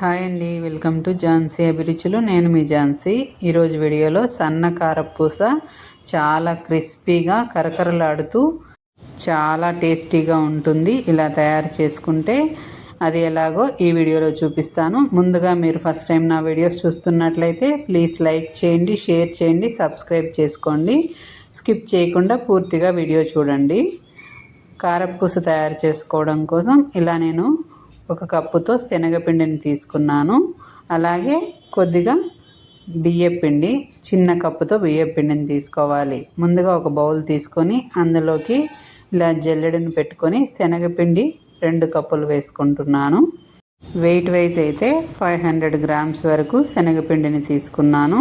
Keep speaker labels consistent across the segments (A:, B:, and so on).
A: Hi అండి welcome to Jhansi అభిరుచులు. నేను మీ ఝాన్సీ. ఈరోజు వీడియోలో సన్న కారపూస చాలా క్రిస్పీగా కరకరలాడుతూ చాలా టేస్టీగా ఉంటుంది. ఇలా తయారు చేసుకుంటే అది ఎలాగో ఈ వీడియోలో చూపిస్తాను. ముందుగా మీరు ఫస్ట్ టైం నా వీడియోస్ చూస్తున్నట్లయితే ప్లీజ్ లైక్ చేయండి షేర్ చేయండి సబ్స్క్రైబ్ చేసుకోండి. స్కిప్ చేయకుండా పూర్తిగా వీడియో చూడండి. కారపూస తయారు చేసుకోవడం కోసం ఇలా నేను ఒక కప్పుతో శనగపిండిని తీసుకున్నాను. అలాగే కొద్దిగా బియ్యపిండి చిన్న కప్పుతో బియ్యపిండిని తీసుకోవాలి. ముందుగా ఒక బౌల్ తీసుకొని అందులోకి ఇలా జల్లెడని పెట్టుకొని శనగపిండి రెండు కప్పులు వేసుకుంటున్నాను. వెయిట్ వైజ్ అయితే ఫైవ్ హండ్రెడ్ గ్రామ్స్ వరకు శనగపిండిని తీసుకున్నాను.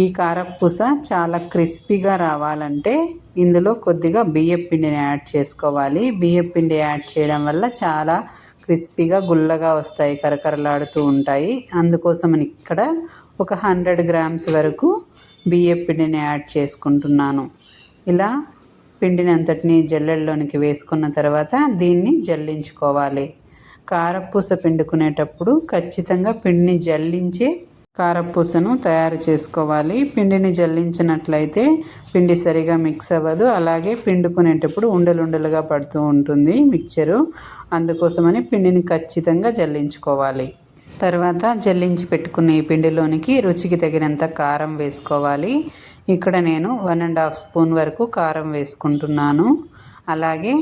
A: ఈ కారపూస చాలా క్రిస్పీగా రావాలంటే ఇందులో కొద్దిగా బియ్యపిండిని యాడ్ చేసుకోవాలి. బియ్యపిండి యాడ్ చేయడం వల్ల చాలా క్రిస్పీగా గుల్లగా వస్తాయి కరకరలాడుతూ ఉంటాయి. అందుకోసమని ఇక్కడ ఒక హండ్రెడ్ గ్రామ్స్ వరకు బియ్య పిండిని యాడ్ చేసుకుంటున్నాను. ఇలా పిండిని అంతటిని జల్లెల్లోనికి వేసుకున్న తర్వాత దీన్ని జల్లించుకోవాలి. కారపూస పిండుకునేటప్పుడు ఖచ్చితంగా పిండిని జల్లించి కారపూసను తయారు చేసుకోవాలి. పిండిని జల్లించినట్లయితే పిండి సరిగా మిక్స్ అవ్వదు. అలాగే పిండుకునేటప్పుడు ఉండలుండలుగా పడుతూ ఉంటుంది మిక్చరు. అందుకోసమని పిండిని ఖచ్చితంగా జల్లించుకోవాలి. తర్వాత జల్లించి పెట్టుకున్న ఈ పిండిలోనికి రుచికి తగినంత కారం వేసుకోవాలి. ఇక్కడ నేను వన్ అండ్ హాఫ్ స్పూన్ వరకు కారం వేసుకుంటున్నాను. అలాగే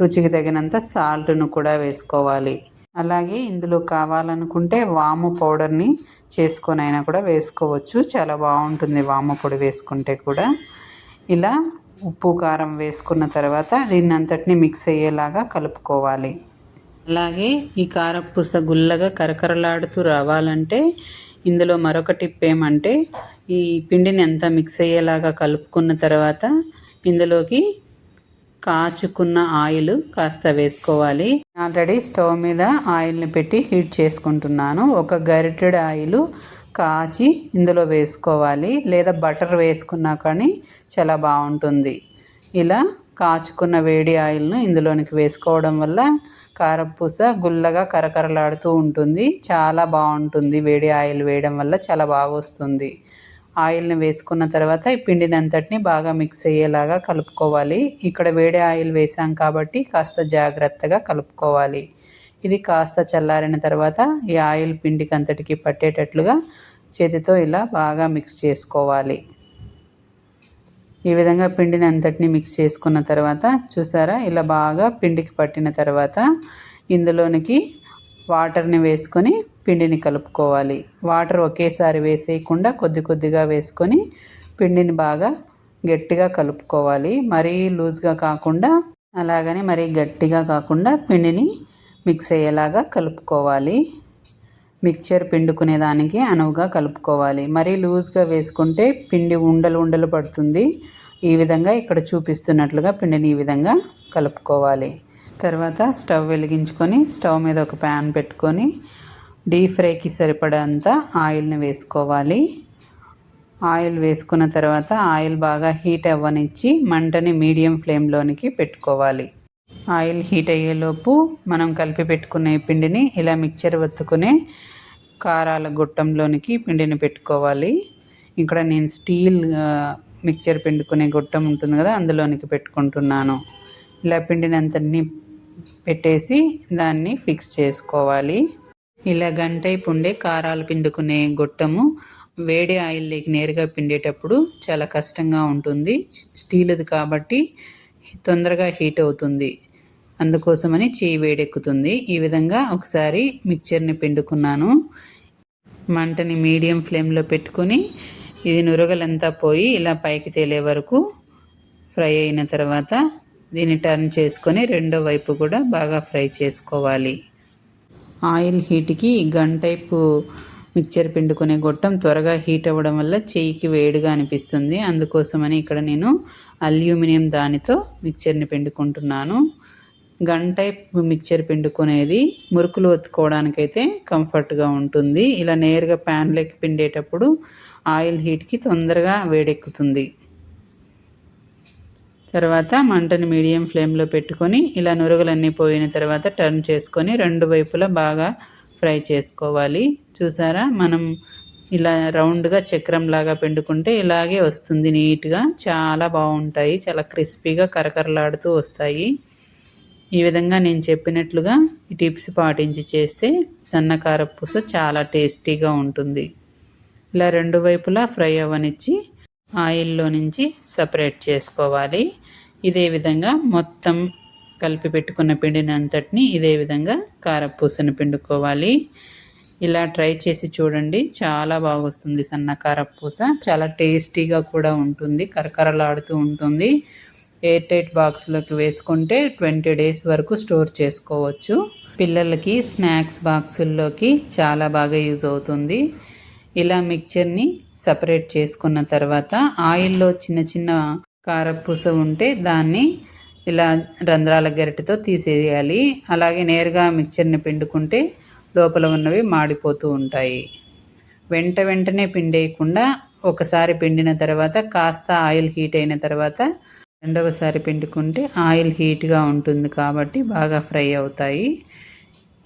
A: రుచికి తగినంత సాల్ట్ను కూడా వేసుకోవాలి. అలాగే ఇందులో కావాలనుకుంటే వాము పౌడర్ని చేసుకొని అయినా కూడా వేసుకోవచ్చు. చాలా బాగుంటుంది వాము పొడి వేసుకుంటే కూడా. ఇలా ఉప్పు కారం వేసుకున్న తర్వాత దీన్ని అంతటిని మిక్స్ అయ్యేలాగా కలుపుకోవాలి. అలాగే ఈ కారపూస గుల్లగా కరకరలాడుతూ రావాలంటే ఇందులో మరొక టిప్ ఏమంటే ఈ పిండిని అంతా మిక్స్ అయ్యేలాగా కలుపుకున్న తర్వాత ఇందులోకి కాచుకున్న ఆయిల్ కాస్త వేసుకోవాలి. ఆల్రెడీ స్టవ్ మీద ఆయిల్ని పెట్టి హీట్ చేసుకుంటున్నాను. ఒక గరిటెడ్ ఆయిల్ కాచి ఇందులో వేసుకోవాలి. లేదా బటర్ వేసుకున్నా కానీ చాలా బాగుంటుంది. ఇలా కాచుకున్న వేడి ఆయిల్ను ఇందులోనికి వేసుకోవడం వల్ల కారపూస గుల్లగా కరకరలాడుతూ ఉంటుంది. చాలా బాగుంటుంది వేడి ఆయిల్ వేయడం వల్ల చాలా బాగా వస్తుంది ఆయిల్ని వేసుకున్న తర్వాత ఈ పిండిని అంతటిని బాగా మిక్స్ అయ్యేలాగా కలుపుకోవాలి. ఇక్కడ వేడి ఆయిల్ వేసాం కాబట్టి కాస్త జాగ్రత్తగా కలుపుకోవాలి. ఇది కాస్త చల్లారిన తర్వాత ఈ ఆయిల్ పిండికి అంతటికి పట్టేటట్లుగా చేతితో ఇలా బాగా మిక్స్ చేసుకోవాలి. ఈ విధంగా పిండిని అంతటిని మిక్స్ చేసుకున్న తర్వాత చూసారా? ఇలా బాగా పిండికి పట్టిన తర్వాత ఇందులోనికి వాటర్ని వేసుకొని పిండిని కలుపుకోవాలి. వాటర్ ఒకేసారి వేసేయకుండా కొద్ది కొద్దిగా వేసుకొని పిండిని బాగా గట్టిగా కలుపుకోవాలి. మరీ లూజ్గా కాకుండా అలాగని మరీ గట్టిగా కాకుండా పిండిని మిక్స్ అయ్యేలాగా కలుపుకోవాలి. మిక్చర్ పిండుకునే దానికి అనువుగా కలుపుకోవాలి. మరీ లూజ్గా వేసుకుంటే పిండి ఉండలు ఉండలు పడుతుంది. ఈ విధంగా ఇక్కడ చూపిస్తున్నట్లుగా పిండిని ఈ విధంగా కలుపుకోవాలి. తర్వాత స్టవ్ వెలిగించుకొని స్టవ్ మీద ఒక ప్యాన్ పెట్టుకొని డీప్ ఫ్రైకి సరిపడంత ఆయిల్ని వేసుకోవాలి. ఆయిల్ వేసుకున్న తర్వాత ఆయిల్ బాగా హీట్ అవ్వనిచ్చి మంటని మీడియం ఫ్లేమ్లోనికి పెట్టుకోవాలి. ఆయిల్ హీట్ అయ్యేలోపు మనం కలిపి పెట్టుకునే పిండిని ఇలా మిక్చర్ వత్తుకునే కారాల గొట్టంలోనికి పిండిని పెట్టుకోవాలి. ఇక్కడ నేను స్టీల్ మిక్చర్ పిండుకునే గొట్టం ఉంటుంది కదా అందులోనికి పెట్టుకుంటున్నాను. ఇలా పిండిని అంతని పెట్టేసి దాన్ని ఫిక్స్ చేసుకోవాలి. ఇలా గంటైపు ఉండే కారాలు పిండుకునే గొట్టము వేడి ఆయిల్లోకి నేరుగా పిండేటప్పుడు చాలా కష్టంగా ఉంటుంది. స్టీల్ది కాబట్టి తొందరగా హీట్ అవుతుంది. అందుకోసమని చేయి వేడెక్కుతుంది. ఈ విధంగా ఒకసారి మిక్చర్ని పిండుకున్నాను. మంటని మీడియం ఫ్లేమ్లో పెట్టుకొని ఇది నురగలంతా పోయి ఇలా పైకి తేలే వరకు ఫ్రై అయిన తర్వాత దీన్ని టర్న్ చేసుకొని రెండో వైపు కూడా బాగా ఫ్రై చేసుకోవాలి. ఆయిల్ హీట్కి గన్ టైపు మిక్చర్ పిండుకునే గొట్టం త్వరగా హీట్ అవ్వడం వల్ల చేయికి వేడిగా అనిపిస్తుంది. అందుకోసమని ఇక్కడ నేను అల్యూమినియం దానితో మిక్చర్ని పిండుకుంటున్నాను. గన్ టైప్ మిక్చర్ పిండుకునేది మురుకులు ఒత్తుకోవడానికైతే కంఫర్ట్గా ఉంటుంది. ఇలా నేరుగా ప్యాన్లోకి పిండేటప్పుడు ఆయిల్ హీట్కి తొందరగా వేడెక్కుతుంది. తర్వాత మంటని మీడియం ఫ్లేమ్లో పెట్టుకొని ఇలా నురుగులన్నీ పోయిన తర్వాత టర్న్ చేసుకొని రెండు వైపులా బాగా ఫ్రై చేసుకోవాలి. చూసారా? మనం ఇలా రౌండ్గా చక్రం లాగా పెండుకుంటే ఇలాగే వస్తుంది నీట్గా. చాలా బాగుంటాయి. చాలా క్రిస్పీగా కరకరలాడుతూ వస్తాయి. ఈ విధంగా నేను చెప్పినట్లుగా ఈ టిప్స్ పాటించి చేస్తే సన్నకార పూస చాలా టేస్టీగా ఉంటుంది. ఇలా రెండు వైపులా ఫ్రై అవ్వనిచ్చి ఆయిల్లో నుంచి సపరేట్ చేసుకోవాలి. ఇదే విధంగా మొత్తం కలిపి పెట్టుకున్న పిండిని అంతటిని ఇదే విధంగా కారపూసను పిండుకోవాలి. ఇలా ట్రై చేసి చూడండి. చాలా బాగా వస్తుంది సన్న కారపూస. చాలా టేస్టీగా కూడా ఉంటుంది. కరకరలాడుతూ ఉంటుంది. ఎయిర్ టైట్ బాక్స్లోకి వేసుకుంటే ట్వంటీ డేస్ వరకు స్టోర్ చేసుకోవచ్చు. పిల్లలకి స్నాక్స్ బాక్సుల్లోకి చాలా బాగా యూజ్ అవుతుంది. ఇలా మిక్చర్ని సపరేట్ చేసుకున్న తర్వాత ఆయిల్లో చిన్న చిన్న కారపూస ఉంటే దాన్ని ఇలా రంధ్రాల గరిటెతో తీసేయాలి. అలాగే నేరుగా మిక్చర్ని పిండుకుంటే లోపల ఉన్నవి మాడిపోతూ ఉంటాయి. వెంట వెంటనే పిండేయకుండా ఒకసారి పిండిన తర్వాత కాస్త ఆయిల్ హీట్ అయిన తర్వాత రెండవసారి పిండుకుంటే ఆయిల్ హీట్గా ఉంటుంది కాబట్టి బాగా ఫ్రై అవుతాయి.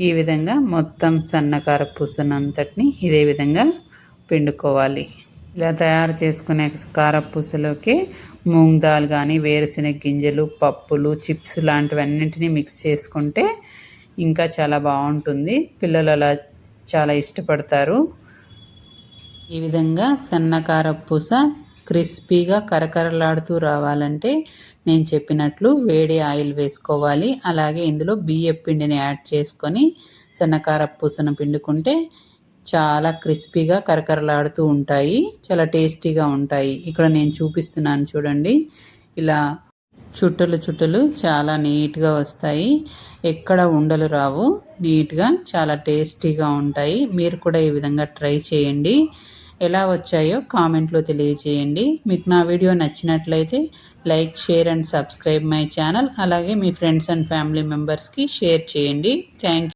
A: ఈ విధంగా మొత్తం సన్నకార పూసనంతటిని ఇదే విధంగా పిండుకోవాలి. ఇలా తయారు చేసుకునే కారపూసలోకి మూంగ్ దాల్ కానీ వేరుశెనగ గింజలు పప్పులు చిప్స్ లాంటివన్నింటినీ మిక్స్ చేసుకుంటే ఇంకా చాలా బాగుంటుంది. పిల్లలు అలా చాలా ఇష్టపడతారు. ఈ విధంగా సన్నకార పూస క్రిస్పీగా కరకరలాడుతూ రావాలంటే నేను చెప్పినట్లు వేడి ఆయిల్ వేసుకోవాలి. అలాగే ఇందులో బియ్య పిండిని యాడ్ చేసుకొని సన్నకార పూసను పిండుకుంటే చాలా క్రిస్పీగా కరకరలాడుతూ ఉంటాయి. చాలా టేస్టీగా ఉంటాయి. ఇక్కడ నేను చూపిస్తున్నాను చూడండి. ఇలా చుట్టలు చుట్టలు చాలా నీట్గా వస్తాయి. ఎక్కడ ఉండలు రావు. నీట్గా చాలా టేస్టీగా ఉంటాయి. మీరు కూడా ఈ విధంగా ట్రై చేయండి. ఎలా వచ్చాయో కామెంట్లో తెలియజేయండి. మీకు నా వీడియో నచ్చినట్లయితే like share and subscribe my channel. అలాగే మీ ఫ్రెండ్స్ అండ్ ఫ్యామిలీ మెంబర్స్కి షేర్ చేయండి. థ్యాంక్